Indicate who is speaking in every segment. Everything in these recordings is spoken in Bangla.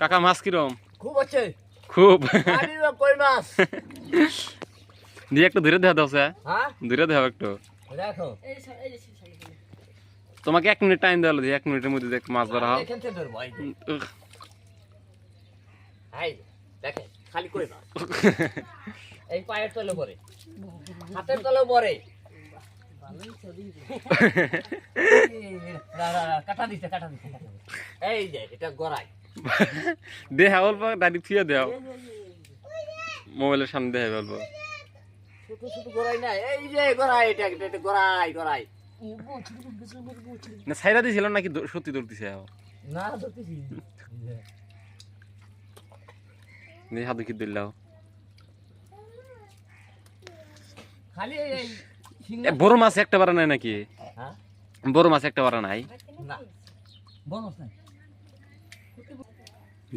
Speaker 1: কাকা মাছ কিরম?
Speaker 2: খুব আছে।
Speaker 1: খুব।
Speaker 2: কই মাছ?
Speaker 1: দিয়ে একটু ধীরে দেওয়া দাও স্যার।
Speaker 2: হ্যাঁ?
Speaker 1: ধীরে দেওয়া একটু।
Speaker 2: দেখো।
Speaker 1: তোমাকে এক মিনিট টাইম দেওয়া দিয়ে এক মিনিটের মধ্যে দেখ মাছ ধরা হয়।
Speaker 2: দেখে খালি কই মাছ এই পায়ের তলে পরে। হাতের তলে পরে। কাটা দিছে কাটা দিছে। এই যে এটা গড়াই।
Speaker 1: দেহা অল্প দাঁড়ি থুয়ে দেও। মোবাইলের সামনে দেহা অল্প।
Speaker 2: ছোট ছোট গড়াই না এই যে গড়াই এটা এটা এটা গড়াই গড়াই।
Speaker 1: না সাইরা দিছিল নাকি সত্যি
Speaker 2: না
Speaker 1: হাতে কি দিলাও
Speaker 2: খালি এই-
Speaker 1: বড় মাছ একটা বারা নাই নাকি?
Speaker 2: হ্যাঁ?
Speaker 1: বড় মাছ একটা বারা নাই?
Speaker 2: না। বনস নাই।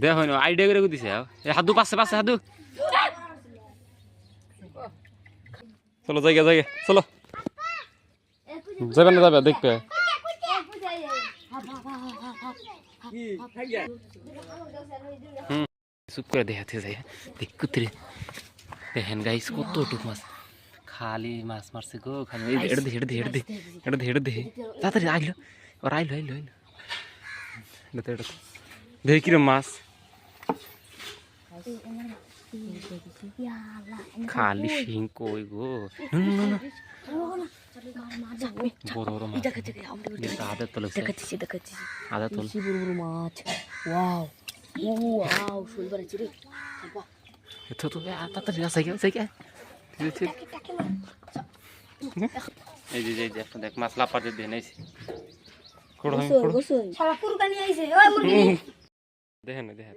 Speaker 1: দেহ হয় না আইডিয়া করে দিছে হাদু, পাশে পাশে, হাদু। চলো, জায়গা জায়গা, চলো। যাবে না যাবে দেখবে চুপ করে দেখাতে যাই দেখ, কুতরে। দেখেন গাইস কতটুক মাছ। খালি মাছ মারছে গো, খালি। এটা দে এটা দে এটা দে এটা দে এটা দে। তাড়াতাড়ি আইলো, ওর আইলো আইলো আইলো। দেখি মাছ। খালি শিং কই গো না, না, না, না। বড় বড় মাছ হাতের তলে
Speaker 3: দেখাচ্ছি দেখাচ্ছি
Speaker 1: হাতের তলে
Speaker 3: বড় বড় মাছ ওয়াও ওয়াও শুনবার আছে রে
Speaker 1: তো তো তাড়াতাড়ি আসে গিয়ে আসে এই যে দেখ মাছ দিয়ে দেখেন দেখেন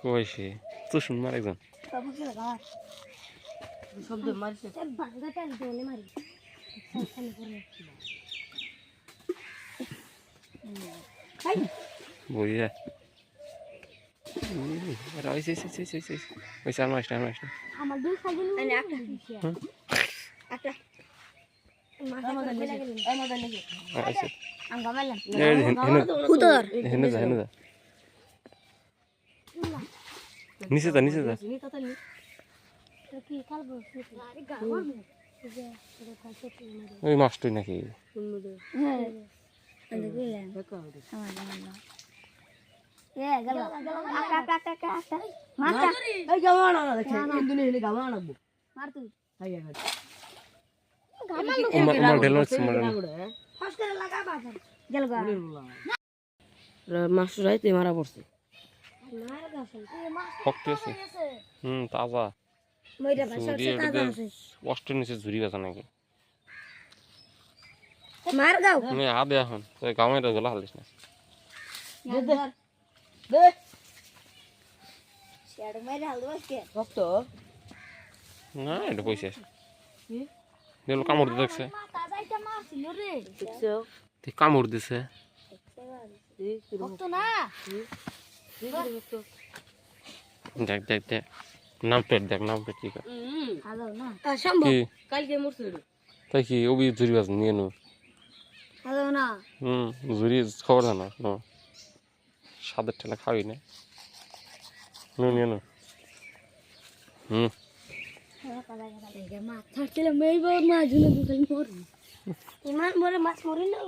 Speaker 1: কইছে? তুষুন মার একজন।
Speaker 4: বাবু
Speaker 3: শব্দ মারছে
Speaker 4: সব দোলে মারি
Speaker 1: বইয়া রয়েছে ওইছে আর মাছটা আর মাছটা
Speaker 4: আমার দুই খালি মানে একটা।
Speaker 1: নিচে যা নিচে যা। ওই মাছটাই নাকি?
Speaker 3: শুনলো
Speaker 4: আমি মার তুই
Speaker 3: মারা পড়ছে
Speaker 1: শক্ত আছে হুম তাজা
Speaker 4: মইরা ভাষা
Speaker 1: ঝুরি
Speaker 4: আছে
Speaker 1: এটা
Speaker 4: তাজা আছে
Speaker 1: নিচে ঝুরি বেচা নাকি
Speaker 4: মার গাও
Speaker 1: তুমি আ এখন তুই গামের গলা হালিস না
Speaker 4: দে দে
Speaker 3: দে
Speaker 4: শেড মাইরা হালদো আজকে
Speaker 3: ভক্ত
Speaker 1: না এটা পয়সা
Speaker 3: কি
Speaker 1: দিল কামড় দেখছে। কামড় দিছে।
Speaker 4: না
Speaker 1: দেখ দেখ দেখ। নাম পেট দেখ, নাম পেট কি
Speaker 3: হুম
Speaker 4: হালো না সম্ভব
Speaker 1: কি?
Speaker 3: কালকে মরছে রে
Speaker 1: তাই কি নো। হুম খবর জানা নো। সাদের ঠেলা খাবি না। No no. হুম।
Speaker 4: মাথা ছিল মেয়ে বাবা মা জুনে দুখালি মর ইমান বড় মাছ মরে না।